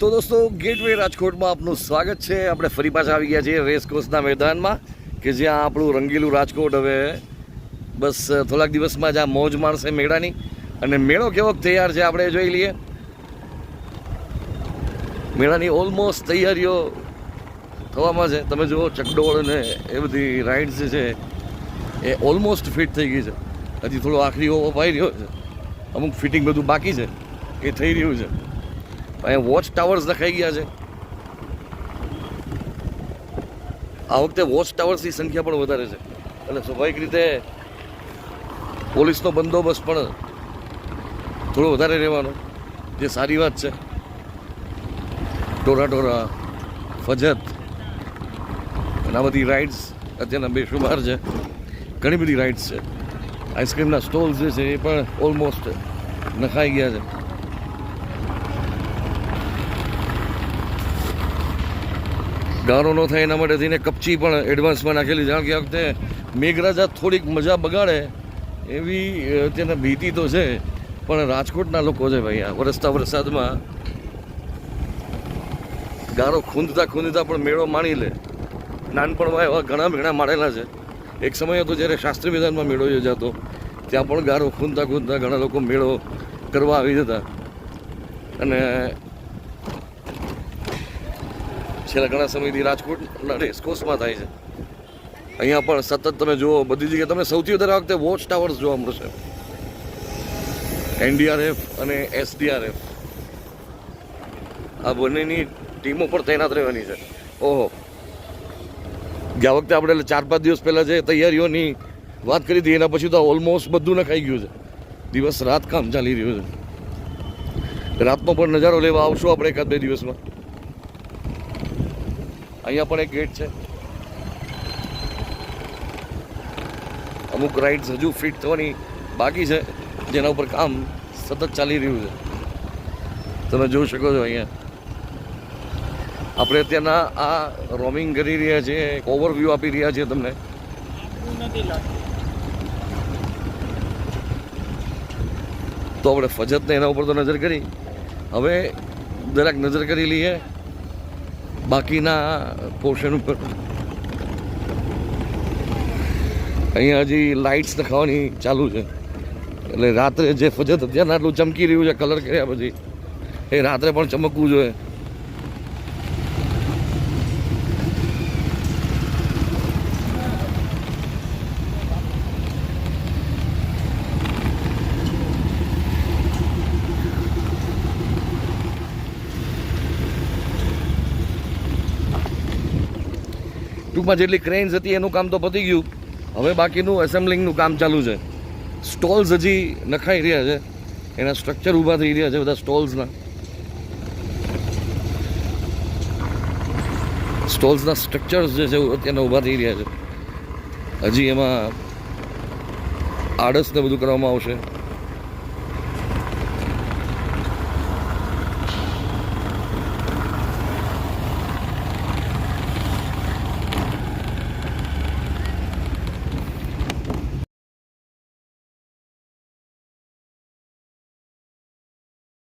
તો દોસ્તો, ગેટવે રાજકોટમાં આપનું સ્વાગત છે. આપણે ફરી પાછા આવી ગયા છીએ રેસ કોર્સના મેદાનમાં, કે જ્યાં આપણું રંગીલું રાજકોટ હવે બસ થોડાક દિવસમાં જ્યાં મોજ માણશે મેળાની. અને મેળો કેવો તૈયાર છે આપણે જોઈ લઈએ. મેળાની ઓલમોસ્ટ તૈયારીઓ થવામાં છે. તમે જુઓ, ચકડોળ ને એ બધી રાઇડ્સ છે, એ ઓલમોસ્ટ ફિટ થઈ ગઈ છે. હજી થોડો આખરી હોવો પાઈ રહ્યો છે. અમુક ફિટિંગ બધું બાકી છે. એ થઈ રહ્યું છે. અહીંયા વોચ ટાવર્સ નખાઈ ગયા છે. આ વખતે વોચ ટાવર્સની સંખ્યા પણ વધારે છે. એટલે સ્વાભાવિક રીતે પોલીસનો બંદોબસ્ત પણ થોડો વધારે રહેવાનો. જે સારી વાત છે. ટોરા ટોરા ફજત આ બધી રાઇડ્સ અત્યારના બેશુમાર છે. ઘણી બધી રાઇડ્સ છે. આઈસ્ક્રીમના સ્ટોલ્સ જે છે એ પણ ઓલમોસ્ટ નખાઈ ગયા છે. ગારો ન થાય એના માટે થઈને કપચી પણ એડવાન્સમાં નાખેલી. જાણ કે આ વખતે મેઘરાજા થોડીક મજા બગાડે એવી તેના ભીતિ તો છે, પણ રાજકોટના લોકો છે ભાઈ, આ વરસતા વરસાદમાં ગારો ખૂંદતા ખૂંદતા પણ મેળો માણી લે. નાનપણમાં એવા ઘણા મેળા માણેલા છે. એક સમય હતો જ્યારે શાસ્ત્રી મેદાનમાં મેળો યોજાતો, ત્યાં પણ ગારો ખૂંદતા ખૂંદતા ઘણા લોકો મેળો કરવા આવી જતા. અને છેલ્લા ઘણા સમયથી રાજકોટના રેસકોર્સમાં થાય છે. અહીંયા પણ સતત તમે જુઓ, બધી જગ્યાએ તમને સૌથી વધારે વખતે વોચ ટાવર્સ જોવા મળશે. એનડીઆરએફ અને એસડીઆરએફ આ બંનેની ટીમો પણ તૈનાત રહેવાની છે. ઓહો. ગયા વખતે આપણે ચાર પાંચ દિવસ પહેલાં જે તૈયારીઓની વાત કરી હતી, એના પછી તો ઓલમોસ્ટ બધું નખાઈ ગયું છે. દિવસ રાત કામ ચાલી રહ્યું છે. રાતનો પણ નજારો લેવા આવશો આપણે એકાદ બે દિવસમાં. અહીંયા પણ એક ગેટ છે. અમુક રાઇડ્સ હજુ ફિટ થવાની બાકી છે. જેના ઉપર કામ સતત ચાલી રહ્યું છે. તમે જોઈ શકો છો અહીંયા. આપણે અત્યારના આ રોમિંગ કરી રહ્યા છીએ એક ઓવરવ્યૂ આપી રહ્યા છીએ તમને. તો આપણે ફજતને એના ઉપર તો નજર કરી. હવે જરાક નજર કરી લઈએ. બાકીના પોર્શન ઉપર. અહીંયા હજી લાઇટ્સ દેખાવાની ચાલુ છે. એટલે રાત્રે જે ફજત અત્યારના આટલું ચમકી રહ્યું છે કલર કર્યા પછી, એ રાત્રે પણ ચમકવું જોઈએ. ટૂંકમાં જેટલી ક્રેન્સ હતી એનું કામ તો પતી ગયું. હવે બાકીનું એસેમ્બલિંગનું કામ ચાલુ છે. સ્ટોલ્સ હજી નખાઈ રહ્યા છે. એના સ્ટ્રક્ચર ઊભા થઈ રહ્યા છે બધા સ્ટોલ્સના સ્ટોલ્સના સ્ટ્રક્ચર્સ જે છે અત્યારના ઊભા થઈ રહ્યા છે. હજી એમાં આડસ ને બધું કરવામાં આવશે.